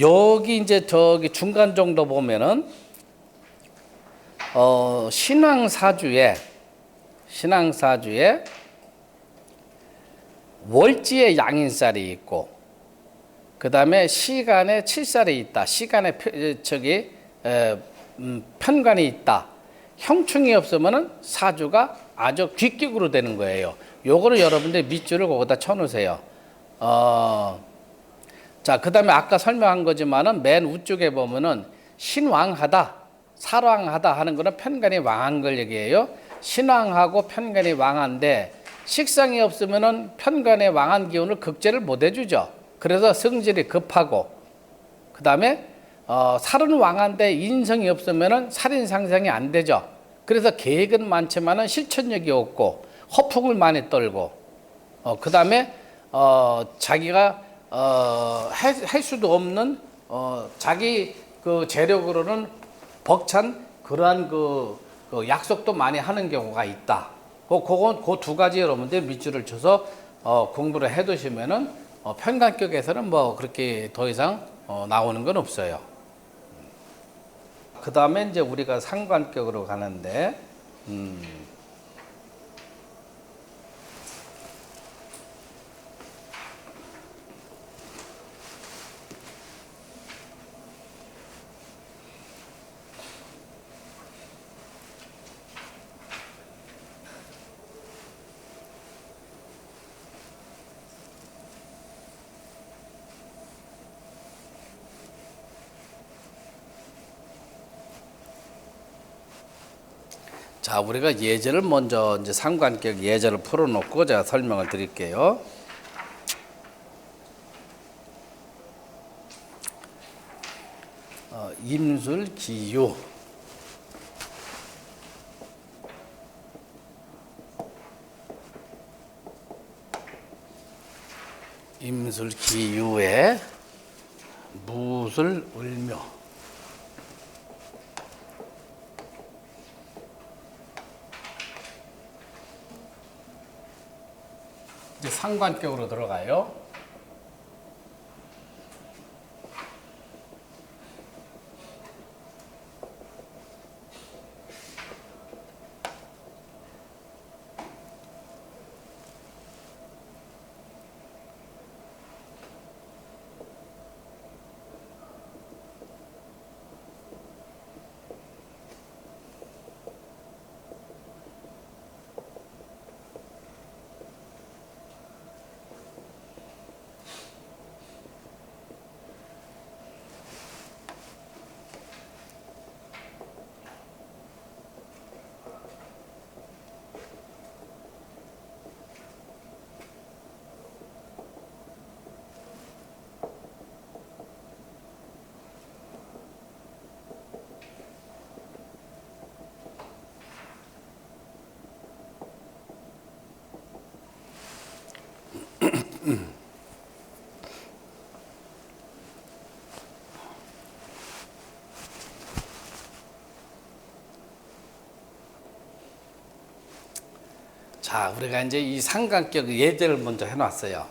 여기 이제 저기 중간 정도 보면은 어 신앙 사주에 신앙 사주에 월지에 양인살이 있고 그 다음에 시간에 칠살이 있다. 시간에 표- 저기 에, 음, 편관이 있다. 형충이 없으면은 사주가 아주 귀격으로 되는 거예요. 요거를 여러분들 밑줄을 거기다 쳐놓으세요. 어, 자, 그 다음에 아까 설명한 거지만은 맨 우쪽에 보면은 신왕하다, 살왕하다 하는 거는 편간이 왕한 걸 얘기해요. 신왕하고 편간이 왕한데 식상이 없으면은 편간의 왕한 기운을 극제를 못 해주죠. 그래서 성질이 급하고 그 다음에 어, 살은 왕한데 인성이 없으면은 살인 상상이 안 되죠. 그래서 계획은 많지만은 실천력이 없고 허풍을 많이 떨고 어, 그 다음에 어, 자기가 어, 할, 할 수도 없는 어, 자기 그 재력으로는 벅찬 그러한 그, 그 약속도 많이 하는 경우가 있다. 그, 그건 그 두 가지 여러분들 밑줄을 쳐서 어, 공부를 해 두시면은 어, 편관격에서는 뭐 그렇게 더 이상 어, 나오는 건 없어요. 그 다음에 이제 우리가 상관격으로 가는데, 음, 자, 우리가 예제를 먼저 이제 상관격 예제를 풀어놓고 제가 설명을 드릴게요. 어, 임술 기유. 임술 기유에 무술 을묘. 이제 상관격으로 들어가요. 자, 우리가 이제 이 상관격 예제를 먼저 해놨어요.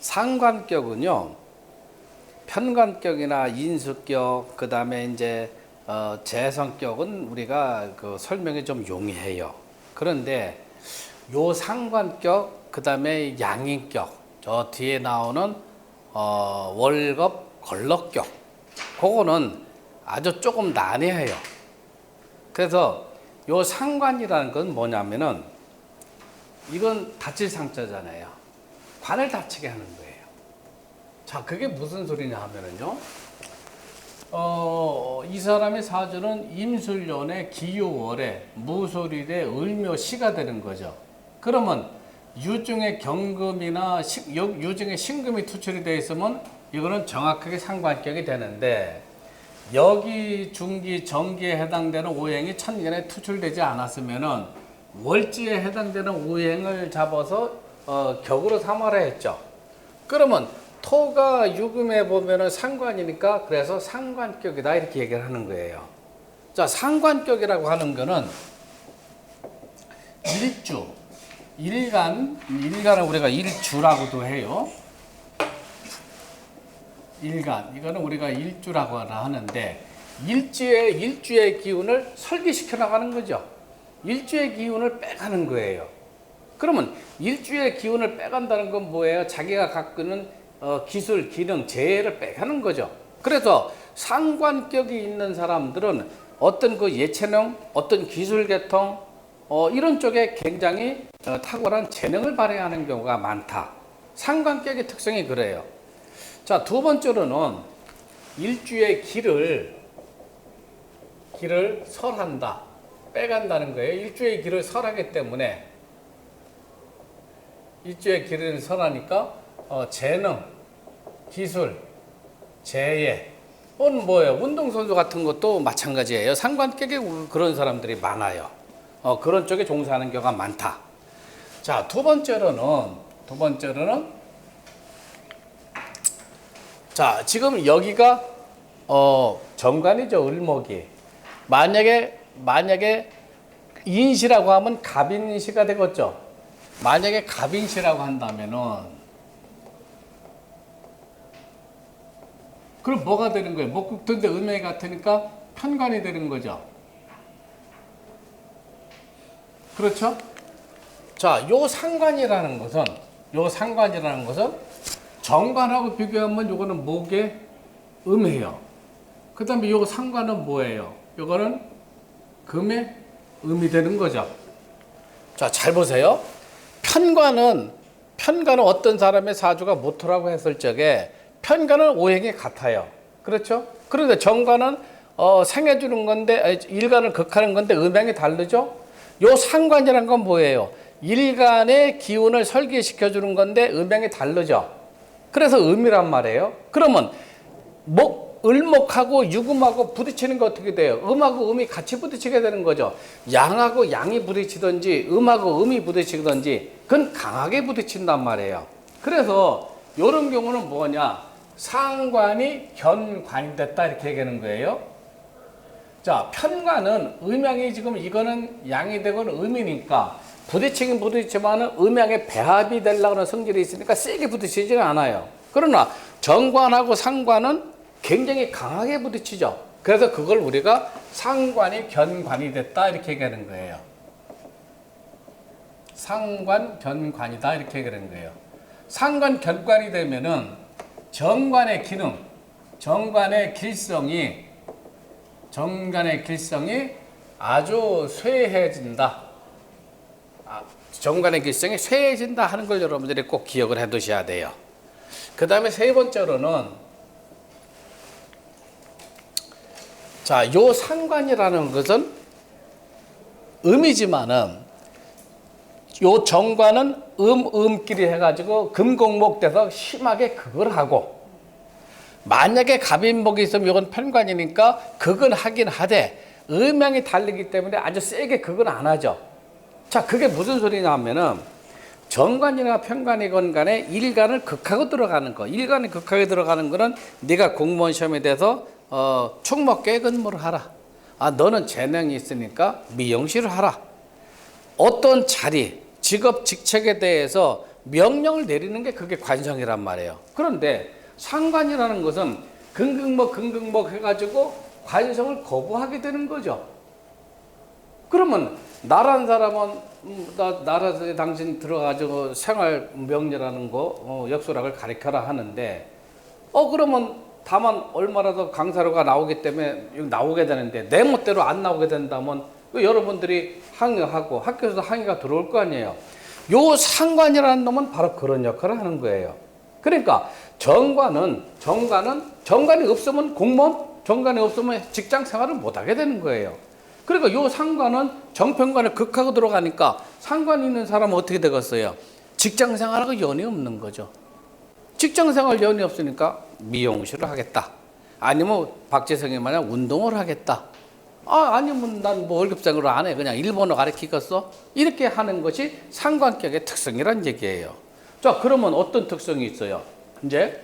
상관격은요, 편관격이나 인수격, 그 다음에 이제 어, 재성격은 우리가 그 설명이 좀 용이해요. 그런데 요 상관격, 그 다음에 양인격, 저 뒤에 나오는 어, 월급, 걸럭격, 그거는 아주 조금 난해해요. 그래서 요 상관이라는 건 뭐냐면은 이건 다칠 상자잖아요. 관을 다치게 하는 거예요. 자, 그게 무슨 소리냐 하면은요. 어, 이 사람의 사주는 임술년에 기요월에 무술일에 을묘시가 되는 거죠. 그러면 유중에 경금이나 시- 유- 유중에 신금이 투출이 되어 있으면 이거는 정확하게 상관격이 되는데 여기 중기 정기에 해당되는 오행이 천년에 투출되지 않았으면은 월지에 해당되는 오행을 잡아서 어, 격으로 삼아라 했죠. 그러면 토가 유금에 보면은 상관이니까 그래서 상관격이다 이렇게 얘기를 하는 거예요. 자, 상관격이라고 하는 거는 일주, 일간, 일간을 우리가 일주라고도 해요. 일간 이거는 우리가 일주라고 하는데 일주의 일주의 기운을 설계시켜 나가는 거죠. 일주의 기운을 빼가는 거예요. 그러면 일주의 기운을 빼간다는 건 뭐예요? 자기가 있는 어, 기술, 기능, 재해를 빼가는 거죠. 그래서 상관격이 있는 사람들은 어떤 그 예체능, 어떤 기술 계통, 어, 이런 쪽에 굉장히 어, 탁월한 재능을 발휘하는 경우가 많다. 상관격의 특성이 그래요. 자, 두 번째로는 일주의 길을 길을 설한다. 빼간다는 거예요. 일주의 길을 설하기 때문에 일주의 길을 설하니까 어, 재능, 기술, 재예, 은 뭐예요? 운동선수 같은 것도 마찬가지예요. 상관격에 그런 사람들이 많아요. 어, 그런 쪽에 종사하는 경우가 많다. 자, 두 번째로는, 두 번째로는, 자, 지금 여기가, 어, 정관이죠, 을목이. 만약에, 만약에 인시라고 하면 갑인시가 되겠죠. 만약에 갑인시라고 한다면은, 그럼 뭐가 되는 거예요? 목국토인데 음행이 같으니까 편관이 되는 거죠. 그렇죠? 자, 요 상관이라는 것은 요 상관이라는 것은 정관하고 비교하면 요거는 목의 음해요. 그다음에 요 상관은 뭐예요? 요거는 금의 음이 되는 거죠. 자, 잘 보세요. 편관은 편관은 어떤 사람의 사주가 모토라고 했을 적에 편관은 오행이 같아요. 그렇죠? 그런데 정관은 어, 생해주는 건데 일간을 극하는 건데 음양이 다르죠? 요 상관이란 건 뭐예요? 일간의 기운을 설계시켜 주는 건데 음양이 다르죠? 그래서 음이란 말이에요. 그러면 목 을목하고 유금하고 부딪히는 게 어떻게 돼요? 음하고 음이 같이 부딪히게 되는 거죠. 양하고 양이 부딪히든지 음하고 음이 부딪히든지 그건 강하게 부딪힌단 말이에요. 그래서 이런 경우는 뭐냐? 상관이 견관이 됐다 이렇게 얘기하는 거예요. 자, 편관은 음양이 지금 이거는 양이 되고는 음이니까 부딪히긴 부딪히지만은 음양의 배합이 되려고 하는 성질이 있으니까 세게 부딪히지는 않아요. 그러나 정관하고 상관은 굉장히 강하게 부딪히죠. 그래서 그걸 우리가 상관이 견관이 됐다 이렇게 얘기하는 거예요. 상관 견관이다 이렇게 얘기하는 거예요. 상관 견관이 되면은 정관의 기능, 정관의 길성이 정관의 길성이 아주 쇠해진다. 아, 정관의 길성이 쇠해진다 하는 걸 여러분들이 꼭 기억을 해 두셔야 돼요. 그 다음에 세 번째로는 자, 요 상관이라는 것은 음이지만은 요 정관은 음, 음끼리 해가지고 금공목 돼서 심하게 극을 하고 만약에 갑인목이 있으면 이건 편관이니까 극은 하긴 하되 음양이 달리기 때문에 아주 세게 극은 안 하죠. 자, 그게 무슨 소리냐 하면은 정관이나 편관이건 간에 일간을 극하고 들어가는 거. 일간이 극하게 들어가는 거는 네가 공무원 시험에 대해서 어, 총목계 근무를 하라. 아, 너는 재능이 있으니까 미용실을 하라. 어떤 자리, 직업, 직책에 대해서 명령을 내리는 게 그게 관성이란 말이에요. 그런데 상관이라는 것은 긍긍목, 긍긍목 해가지고 관성을 거부하게 되는 거죠. 그러면 나란 사람은 음, 나 나라에 당신 들어가지고 생활 명령이라는 거 어, 역수락을 가리켜라 하는데 어 그러면 다만 얼마라도 강사료가 나오기 때문에 나오게 되는데 내 멋대로 안 나오게 된다면 그 여러분들이 항의하고 학교에서 항의가 들어올 거 아니에요. 요 상관이라는 놈은 바로 그런 역할을 하는 거예요. 그러니까 정관은 정관은 정관이 없으면 공무원, 정관이 없으면 직장 생활을 못 하게 되는 거예요. 그러니까 요 상관은 정편관을 극하고 들어가니까 상관 있는 사람은 어떻게 되겠어요? 직장 생활하고 연이 없는 거죠. 직장 생활 연이 없으니까 미용실을 하겠다. 아니면 박재성이 만약 운동을 하겠다. 아, 아니면 난 뭐 월급쟁으로 안 해. 그냥 일본어 가르치겠어? 이렇게 하는 것이 상관격의 특성이란 얘기예요. 자, 그러면 어떤 특성이 있어요? 이제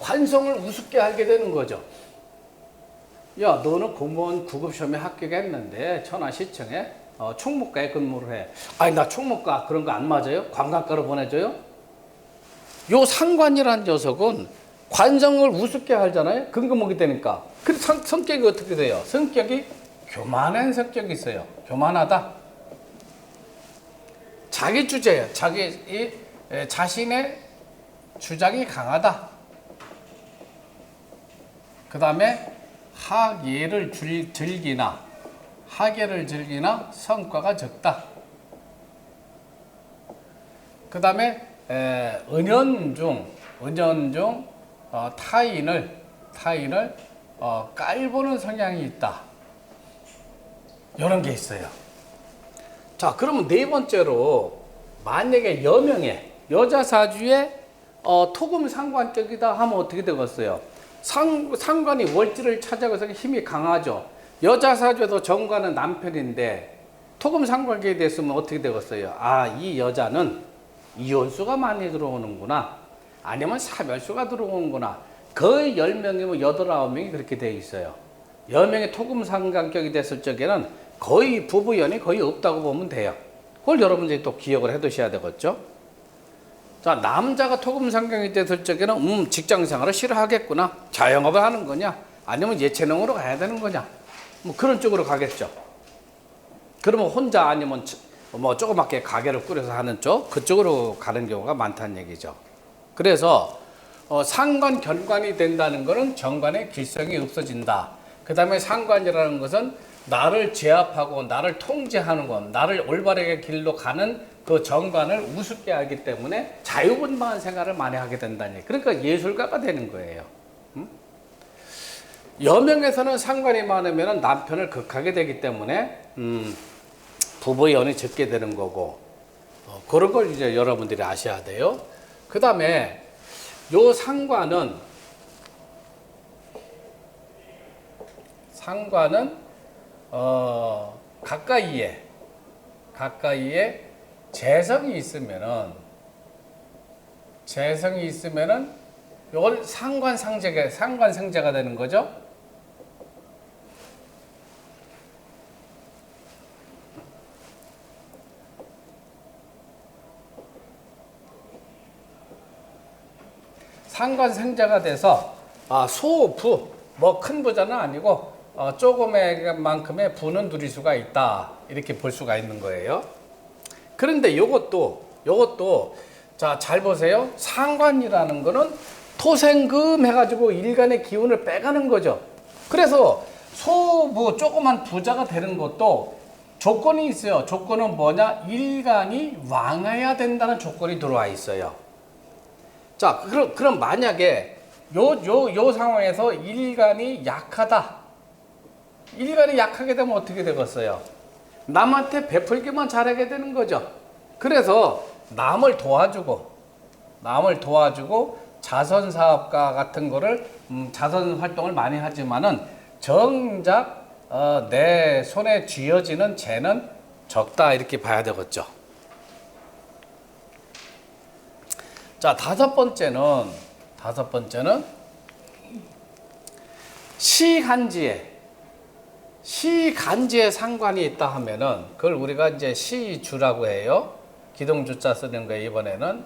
관성을 우습게 하게 되는 거죠. 야, 너는 공무원 구급 시험에 합격했는데 천안시청에 어, 총무과에 근무를 해. 아니, 나 총무과 그런 거 안 맞아요? 관광과로 보내줘요? 요 상관이란 녀석은 관성을 우습게 하잖아요. 근거목이 되니까. 그 성, 성격이 어떻게 돼요? 성격이 교만한 성격이 있어요. 교만하다. 자기 주제예요. 자기 이 에, 자신의 주장이 강하다. 그 다음에 학예를 줄- 즐기나 학예를 즐기나 성과가 적다. 그 다음 에 은연 중 은연 중 어, 타인을 타인을 어, 깔보는 성향이 있다. 이런 게 있어요. 자, 그러면 네 번째로 만약에 여명의 여자 사주에 어, 토금 상관격이다 하면 어떻게 되겠어요? 상, 상관이 월지를 찾아가서 힘이 강하죠. 여자 사주에도 정관은 남편인데 토금 상관격이 됐으면 어떻게 되겠어요? 아, 이 여자는 이혼수가 많이 들어오는구나. 아니면 사별수가 들어오는구나. 거의 10명이면 8, 9명이 그렇게 돼 있어요. 10명의 토금 상관격이 됐을 적에는 거의 부부연이 거의 없다고 보면 돼요. 그걸 여러분들이 또 기억을 해 두셔야 되겠죠? 자, 남자가 토금 상경이 됐을 적에는 음, 직장 생활을 싫어하겠구나. 자영업을 하는 거냐? 아니면 예체능으로 가야 되는 거냐? 뭐 그런 쪽으로 가겠죠. 그러면 혼자 아니면 저- 뭐 조그맣게 가게를 꾸려서 하는 쪽 그쪽으로 가는 경우가 많다는 얘기죠. 그래서 어, 상관 견관이 된다는 것은 정관의 길성이 없어진다. 그 다음에 상관이라는 것은 나를 제압하고 나를 통제하는 것, 나를 올바르게 길로 가는 그 정관을 우습게 하기 때문에 자유분방한 생활을 많이 하게 된다니. 그러니까 예술가가 되는 거예요. 음? 여명에서는 상관이 많으면 남편을 극하게 되기 때문에 음, 부부의 연이 적게 되는 거고 어, 그런 걸 이제 여러분들이 아셔야 돼요. 그 다음에 요 상관은 상관은 어, 가까이에 가까이에 재성이 있으면은 재성이 있으면은 요걸 상관상제가 상관상제가 되는 거죠. 상관생자가 돼서 아, 소부 뭐 큰 부자는 아니고 어, 조금의 만큼의 부는 누릴 수가 있다 이렇게 볼 수가 있는 거예요. 그런데 요것도 요것도 자 잘 보세요. 상관이라는 거는 토생금 해가지고 일간의 기운을 빼가는 거죠. 그래서 소부 조그만 부자가 되는 것도 조건이 있어요. 조건은 뭐냐? 일간이 왕해야 된다는 조건이 들어와 있어요. 자, 그럼, 그럼 만약에 요, 요, 요 상황에서 일간이 약하다. 일간이 약하게 되면 어떻게 되겠어요? 남한테 베풀기만 잘하게 되는 거죠. 그래서 남을 도와주고, 남을 도와주고, 자선 사업가 같은 거를, 음, 자선 활동을 많이 하지만은 정작, 어, 내 손에 쥐어지는 죄는 적다. 이렇게 봐야 되겠죠. 자, 다섯 번째는 다섯 번째는 시간지에 시간지에 상관이 있다 하면은 그걸 우리가 이제 시주라고 해요. 기동주자 쓰는 거예요, 이번에는.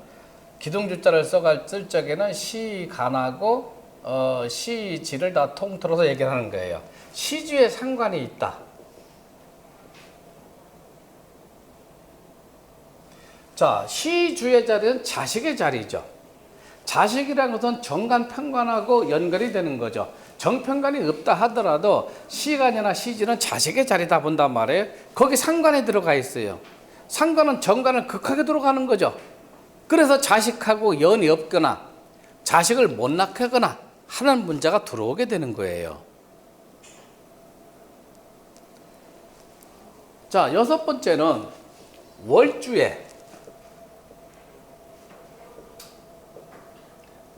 기동주자를 써갈 쓸 적에는 시간하고 어, 시지를 다 통틀어서 얘기를 하는 거예요. 시주에 상관이 있다. 자, 시주의 자리는 자식의 자리죠. 자식이라는 것은 정관 편관하고 연결이 되는 거죠. 정편관이 없다 하더라도 시간이나 시지는 자식의 자리다 본단 말이에요. 거기 상관에 들어가 있어요. 상관은 정관을 극하게 들어가는 거죠. 그래서 자식하고 연이 없거나 자식을 못 낳게 하거나 하는 문제가 들어오게 되는 거예요. 자, 여섯 번째는 월주에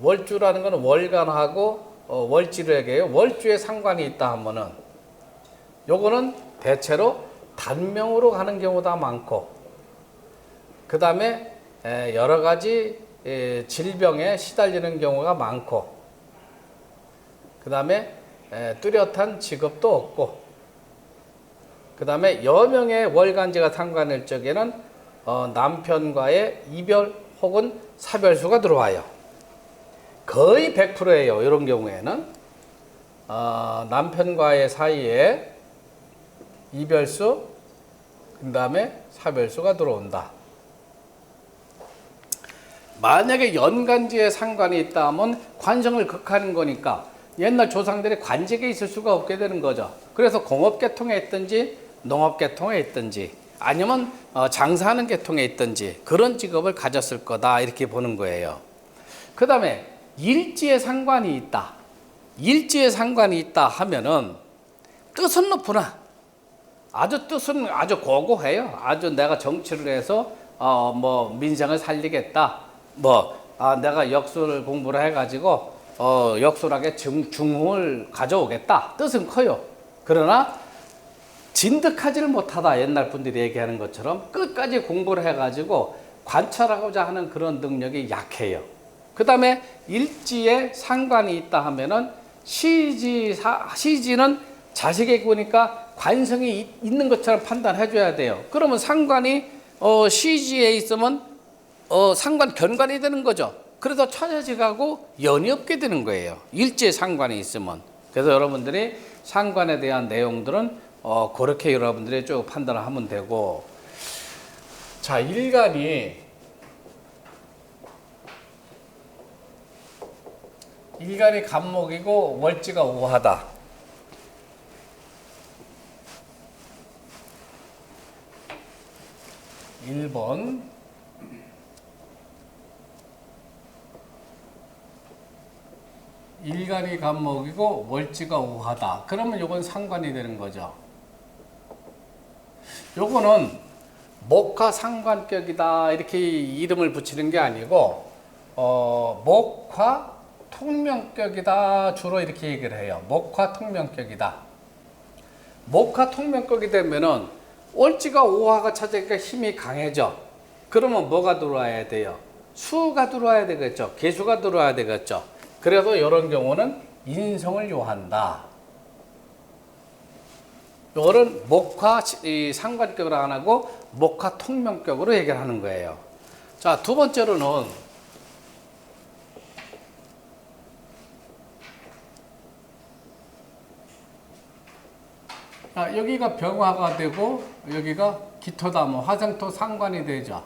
월주라는 것은 월간하고 어, 월지력이에요. 월주에 상관이 있다 하면은 요거는 대체로 단명으로 가는 경우가 많고 그 다음에 여러 가지 에, 질병에 시달리는 경우가 많고 그 다음에 뚜렷한 직업도 없고 그 다음에 여명의 월간지가 상관일 적에는 어, 남편과의 이별 혹은 사별수가 들어와요. 거의 100%예요. 이런 경우에는 어, 남편과의 사이에 이별수, 그 다음에 사별수가 들어온다. 만약에 연간지에 상관이 있다 하면 관성을 극하는 거니까 옛날 조상들이 관직에 있을 수가 없게 되는 거죠. 그래서 공업계통에 있든지 농업계통에 있든지 아니면 어, 장사하는 계통에 있든지 그런 직업을 가졌을 거다 이렇게 보는 거예요. 그 다음에 일지에 상관이 있다. 일지에 상관이 있다 하면은 뜻은 높으나 아주 뜻은 아주 고고해요. 아주 내가 정치를 해서 어 뭐 민생을 살리겠다. 뭐 아, 내가 역수를 공부를 해가지고 어 중, 중흥을 가져오겠다. 뜻은 커요. 그러나 진득하지를 못하다 옛날 분들이 얘기하는 것처럼 끝까지 공부를 해가지고 관찰하고자 하는 그런 능력이 약해요. 그 다음에 일지에 상관이 있다 하면은 시지 사, 시지는 자식에게 보니까 관성이 있- 있는 것처럼 판단해줘야 돼요. 그러면 상관이 어, 시지에 있으면 어, 상관 견관이 되는 거죠. 그래서 처자직하고 연이 없게 되는 거예요. 일지에 상관이 있으면. 그래서 여러분들이 상관에 대한 내용들은 어, 그렇게 여러분들이 쭉 판단을 하면 되고 자 일간이 일간이 간목이고 월지가 오하다. 일번 일간이 간목이고 월지가 오하다. 그러면 요건 상관이 되는 거죠. 요거는 목화 상관격이다 이렇게 이름을 붙이는 게 아니고 어, 목화 통명격이다 주로 이렇게 얘기를 해요. 목화 통명격이다. 목화 통명격이 되면은 월지가 오화가 찾으니까 힘이 강해져. 그러면 뭐가 들어와야 돼요? 수가 들어와야 되겠죠. 개수가 들어와야 되겠죠. 그래서 이런 경우는 인성을 요한다. 요거는 목화 이 상관격으로 안 하고 목화 통명격으로 해결하는 거예요. 자, 두 번째로는 아, 여기가 병화가 되고 여기가 기토다 뭐 화생토 상관이 되죠.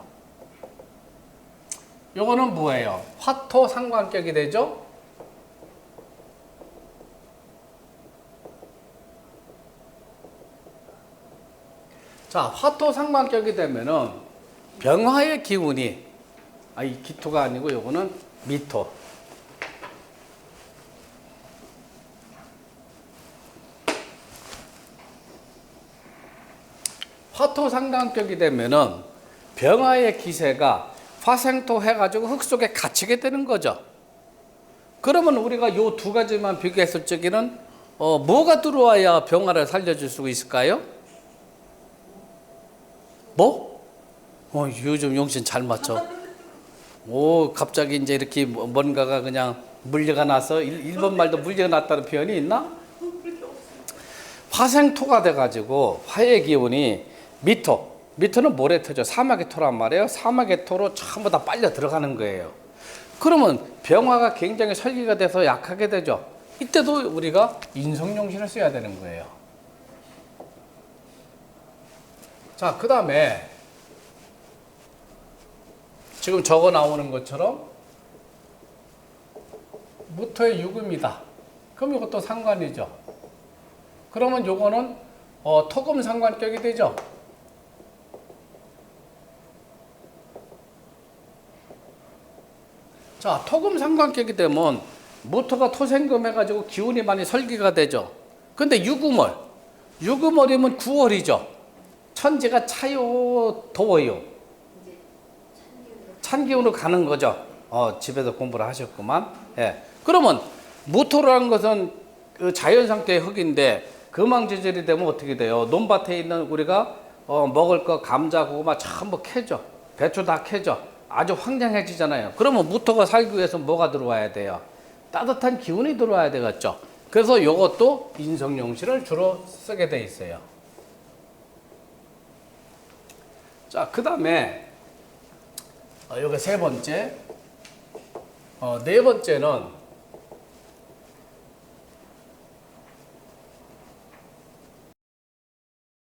요거는 뭐예요? 화토 상관격이 되죠. 자, 화토 상관격이 되면은 병화의 기운이 아, 이 기토가 아니고 요거는 미토. 화 토 상관격이 되면은 병화의 기세가 화생토 해가지고 흙 속에 갇히게 되는 거죠. 그러면 우리가 요 두 가지만 비교했을 적에는 어, 뭐가 들어와야 병화를 살려줄 수 있을까요? 뭐? 어, 요즘 용신 잘 맞춰. 오, 갑자기 이제 이렇게 뭐- 뭔가가 그냥 물려가 나서 일, 일본 말도 물려가 났다는 표현이 있나? 화생토가 돼가지고 화의 기운이 미토, 미토는 모래토죠. 사막의 토란 말이에요. 사막의 토로 전부 다 빨려 들어가는 거예요. 그러면 병화가 굉장히 설기가 돼서 약하게 되죠. 이때도 우리가 인성용신을 써야 되는 거예요. 자, 그 다음에 지금 적어 나오는 것처럼 무토의 유금이다. 그럼 이것도 상관이죠. 그러면 요거는 어, 토금 상관격이 되죠. 자, 토금 상관격이 되면 무토가 토생금 해가지고 기운이 많이 설기가 되죠. 근데 유금월, 유금월이면 9월이죠. 천지가 차요, 더워요. 찬 기운으로 가는 거죠. 어, 집에서 공부를 하셨구만. 예. 그러면 무토라는 것은 그 자연 상태의 흙인데 금왕지절이 되면 어떻게 돼요? 논밭에 있는 우리가 어, 먹을 거 감자, 고구마 전부 캐죠. 배추 다 캐죠. 아주 황량해지잖아요. 그러면 무토가 살기 위해서 뭐가 들어와야 돼요? 따뜻한 기운이 들어와야 되겠죠. 그래서 이것도 인성용시를 주로 쓰게 돼 있어요. 자, 그 다음에 어, 요게 세 번째 어, 네 번째는